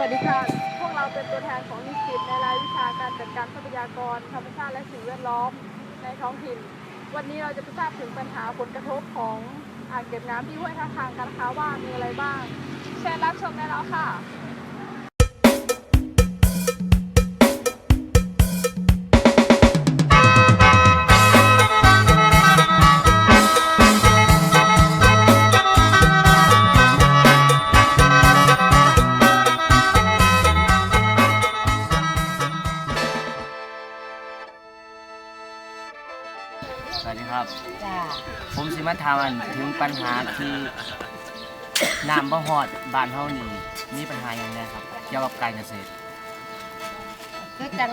วัสดีค่ะ พวกเราเป็นตัวแทนของนิสิตในรายวิชาการจัดการทรัพยากรธรรมชาติและสิ่งแวดล้อมในท้องถิ่น วันนี้เราจะไปทราบถึงปัญหาผลกระทบของอ่างเก็บน้ำที่ห้วยท่าทางกันนะคะว่ามีอะไรบ้างเชิญรับชมได้แล้วค่ะ ผมสิมาถามอันถึงปัญหาที่น้ำบ่ฮอดบ้านเฮานี่มีปัญหาอย่างไรครับ เกี่ยวกับการเกษตร คือจัง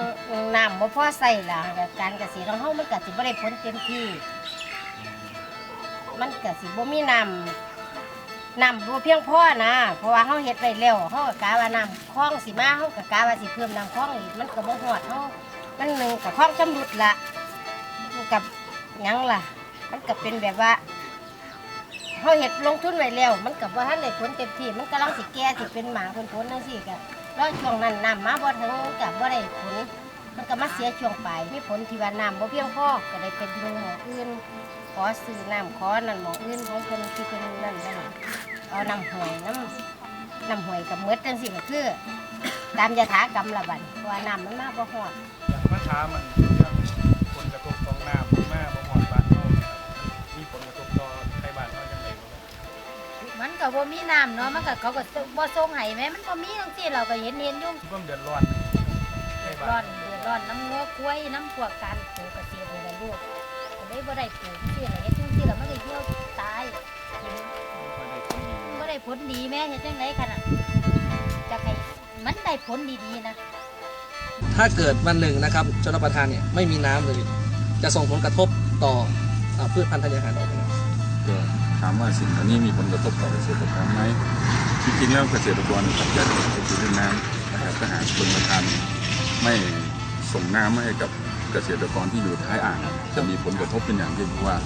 น้ำบ่พอใส่ล่ะแบบการเกษตรของเฮามันก็สิบ่ได้ผลเต็มที่ มันก็สิบ่มีน้ำน้ำบ่เพียงพอนะ เพราะว่าเฮาเฮ็ดไว้แล้วเฮาก็กะว่าน้ำคลองสิมาเฮาก็กะว่าสิเพิ่มน้ำคลองอีกมันก็บ่ฮอดเฮามันหนึงก็คลองชำรุดละกับหยังล่ะ มันก็เป็นแบบว่าเฮาเฮ็ดลงทุนไว้แล้ว มันก็บ่ทันได้ผลเต็มที่ มันกำลังสิแก่สิเป็นหมางเป็นผลจังซี่ก็แล้วช่วงนั้นน้ำมาบ่ถึงกับบ่ได้ผล มันก็มาเสียช่วงไป มีผลที่ว่าน้ำบ่เพียงพอก็ได้เป็นดูหมออื่น ขอซื้อน้ำขอนั่นหมออื่นของเพิ่นที่เพิ่นนั่นนั่นเอาน้ำหวยน้ำน้ำหวยกับเมดจังซี่ก็คือ ตามยถากรรมละบัดเพราะว่าน้ำมันมาบ่ฮอดอย่างมามันเรื่องผลกระทบของน้ มันก็บ่มีน้ำเนาะมันก็เขาก็บ่ส่งให้แม่มันบ่มีจังซี่เราก็เห็นเห็นอยู่ความเดือดร้อนใครบ้าร้อนนเดือดร้อนน้ำงัวกล้วยน้ำพวกการปลูกเกษตรนี่แหละลูกก็เลยบ่ได้ปลูกจังซี่ล่ะเฮ็ดจังซี่แล้วมันก็เหี่ยวตายบ่ได้ผลดีแม่เฮ็ดจังไดคั่นน่ะจะให้มันได้ผลดีๆนะถ้าเกิดวันหนึ่งนะครับชนประทานเนี่ยไม่มีน้ำเลย จะส่งผลกระทบต่อเอ่อพืชพันธุ์ธัญญาหารออกไปก็ ถามว่าสิ่งเหล่านี้มีผลกระทบต่อเกษตรกรไหมจริงๆแล้วเกษตรกรปัจจัยกก็คือเรื่องน้ำนะครับถ้าหากชนประทานไม่ส่งน้ำให้กับเกษตรกรที่อยู่ท้ายอ่าง จะมีผลกระทบเป็นอย่างยิ่งเพราะว่า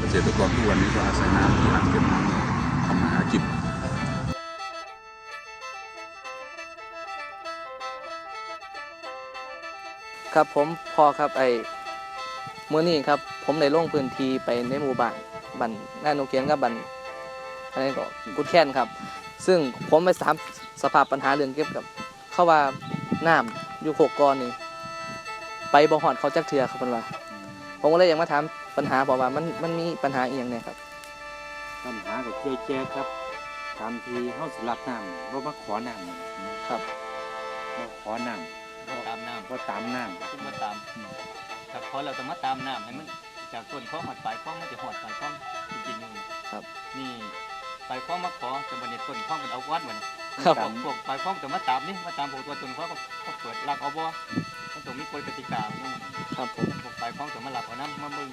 เกษตรกรทุกวันนี้ก็อาศัยน้ำที่อ่างเก็บน้ำทำมาหากินครับผมพอครับไอ้เมื่อนี้ครับผมได้ลงพื้นที่ไปในหมู่บ้าน บันหน้าโนเกียนกับบันอันนี้ก็กุดแค้นครับ ซึ่งผมไปถามสภาพปัญหาเรื่องเก็บกับ เขาว่าน้ำอยู่โคกกอนนี่ไปบ่ฮอดเขาจักเทือครับเพิ่นว่าผมก็เลยอยากมาถามปัญหาเพราะว่ามันมันมีปัญหาอีหยังเนี่ยครับ ปัญหากับเจ๊แจ๊ครับการที่เฮาสิรับน้ำบ่มาขอน้ำครับบ่ขอน้บ่ตามน้ำบ่ตามน้ำขึ้นมาตามถ้าขอเราต้องมาตามน้ำให้มัน จากต้นคลองหอดปลายคลองมันจะหอดปลายคลองจริงๆอยู่ครับ นี่ปลายคลองมาขอแต่บัดนี้ต้นคลองมันเอาวัดบัดนี้ครับพวกพวกปลายคลองจะมาตามนี่มาตามพวกตัวต้นคลองก็ก็เปิดลักเอาบ่มันต้องมีกฎกติกาเนาะครับผมพวกปลายคลองจะมาหลับเอาน้ำมาเบิ่ง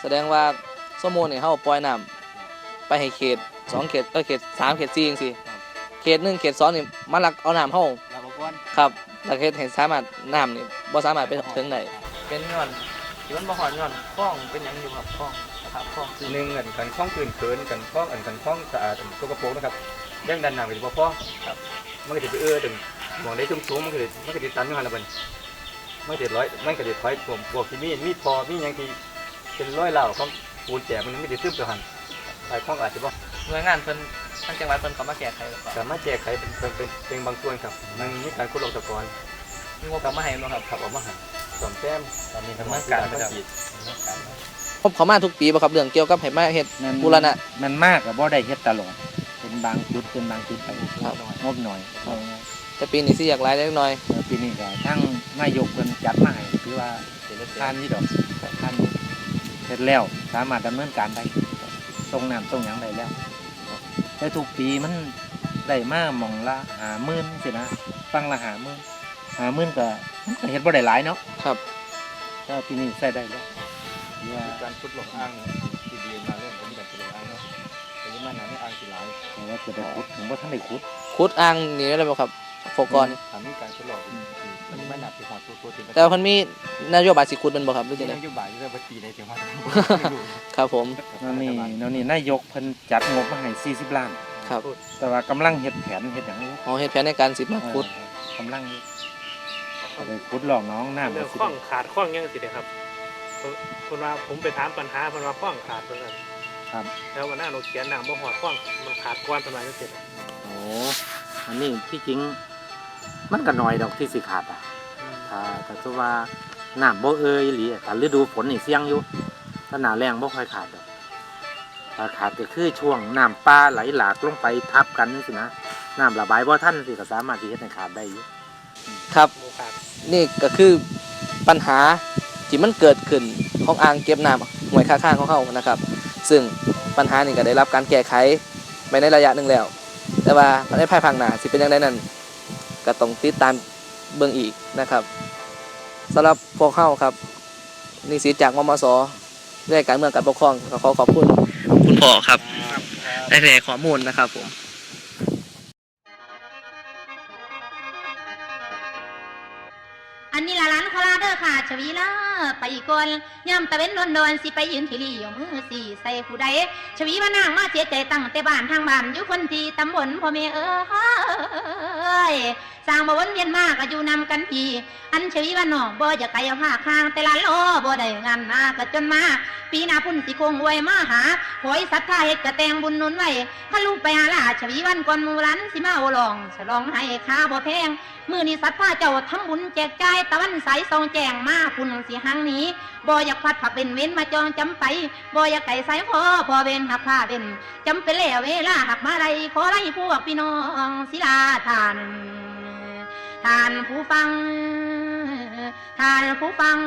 แสดงว่าสมมุตินี่เฮาปล่อยน้ำไปให้เขตสองเขตเออเขตสามเขตสี่จังซี่เขตหนึ่งเขตสองนี่มาลักเอาน้ำเฮาหลับเอาก่อนครับแต่เขตเห็นสามารถน้ำนี่บ่สามารถไปถึงได้ เป็นย้อนที่มันบ่ฮอดย้อนคลองเป็นหยังอยู่ครับคลองนะครับคลองคือหนึ่งอันกันคล้องคืนเขินกันคล้องอันกันคล้องสะอาดสกปรกนะครับย่างดันน้ำก็สิบ่พอครับมันก็สิไปเอื้อถึงหมองได้สูงๆมันก็สิมันก็สิตันอยู่หั่นล่ะบัดมันก็สิร้อยมันก็สิถอยท่วมพวกที่มีมีพอมีหยังที่เป็นร้อยเหล่าของปูนแตกมันไม่ได้ซึมตัวหั่นไปคล้องอาจจะบ่หน่วยงานเพิ่นทางจังหวัดเพิ่นเขามาแก้ไขหรือเปล่าสามารถแก้ไขเป็นเป็นเป็นเป็นบางส่วนครับมันมีการขุดลงตะกอนมีงบเอามาให้บ่ครับขับออกมาหัน สอมแต้มตอนนี้ดำทำเนิมานการการมามาฉีดผมเขามาทุกปีบ่ครับเรื่องเกี่ยวกับให้มาเฮ็ดมันบูรณะมันมากกับบ่ได้เฮ็ดตลอดเป็นบางจุดเป็นบางจุดไปครับงบหน่อยเอาแต่ปีนี้สิอยากหลายเล็กน้อยแล้วปีนี้ก็ทั้งนายกเพิ่นจัดมาให้คือว่าทานนี่ดอกทานเสร็จแล้วสามารถดำเนินการได้ส่งน้ำส่งหยังได้แล้วแต่ทุกปีมันได้มาหม่องละหาหมื่นสินะฟังละหาหมื่น หาหมื่นก็มันก็เฮ็ดบ่ได้หลายเนาะครับก็ปีนี้ใช้ได้แล้วว่าการขุดหลงอ่างที่ดีมาเรื่องของการขุดหลงอ่างเนาะแต่ยังมาหนาในอ่างสิหลายแต่ว่าจะได้ขุดถึงว่าท่านได้ขุดขุดอ่างนี่ได้บ่ครับโฟกรนี่ถามมีการขุดหลงมันไม่หนักสิหอดตัวถึงแต่ว่าเพิ่นมีนโยบายสิขุดแมันบ่ครับหรือจังได๋นโยบายที่ได้บัตรีในถึงว่าครับผมนั่นนี่นั่นนี่นายกเพิ่นจัดงบมาให้40ล้านครับ แต่ว่ากำลังเฮ็ดแผนเฮ็ดหยังอยู่อ๋อเฮ็ดแผนในการสิมาขุดเออกำลัง เอาไปขุดหลอกน้องน้ำเรื่องสิข้องขาดข้องยังสิเด้ครับเพิ่นคนว่าผมไปถามปัญหาเพิ่นว่าข้องขาดเพิ่นว่าครับ แล้ววันหน้าเราเขียนน้ำบ่หอดข้องมันขาดก้อนประมาณนี้สิโอ้อันนี้ที่จริง มันก็น้อยดอกที่สิขาดอะ ถ้าถ้าสมมุติว่าน้ำบ่เอ่ยอีหลีถ้าฤดูฝนนี่เสี่ยงอยู่ถ้าหน้าแรงบ่ค่อยขาดดอกถ้าขาดก็คือช่วงน้ำป่าไหลหลากลงไปทับกันนี่สินะน้ำระบายบ่ทันสิก็สามารถที่เฮ็ดให้ขาดได้อยู่ ครับโมขาดนี่ก็คือปัญหาที่มันเกิดขึ้นของอ่างเก็บน้ำห้วยข้างๆของเขานะครับ ซึ่งปัญหานี้ก็ได้รับการแก้ไขไปในระยะหนึ่งแล้ว แต่ว่าในภายภาคหน้าสิเป็นอย่างไรนั้นก็ต้องติดตามเบิ่งอีกนะครับสำหรับพวกเขาครับนิสิตจากมมสเรื่องการเมืองการปกครองก็ขอขอบคุณคุณพ่อครับได้แข้อมูลนะครับผม อันนี้ละร้านคราเดอร์ค่ะชวีละไปก่อนย่ำตะเว้นดอนดอนสิไปยืนที่ลี่ยมือสี่ใส่ผู้ใดชวีว่านางมาเสียใจตั้งแต่บ้านทางบ้านอยู่คนที่ตำบลพ่อเมเอ้ยสร้างมาวนเวียนมากก็อยู่นำกันพีอันชวีว่าน้องบ่จะไกลเอาผ้าคางแต่ละโลบ่ได้งานมาก็จนมา ปีนาพุ่นสิคงไว้มาหาหอยศรัทธาเฮ็ดกระแตงบุญนุนไว้ถ้าลูกไปหาลาชวีวันก่อนมูรันสิมาเอลองฉลองให้ข้าบ่แพงมือนี้สัตว์ผ้าเจ้าทำบุญแจกจ่ายตะวันใสส่องแจงมาพุ่นสีหังนี้บ่อยากพัดผักเป็นเว้นมาจองจำไปบ่อยากไก่สายพอพอเว้นหักผ้าเป็นจำเป็นแล้วเวลาหักมาไรขอไรพวกพี่น้องศิลาทานทานผู้ฟังทานผู้ฟัง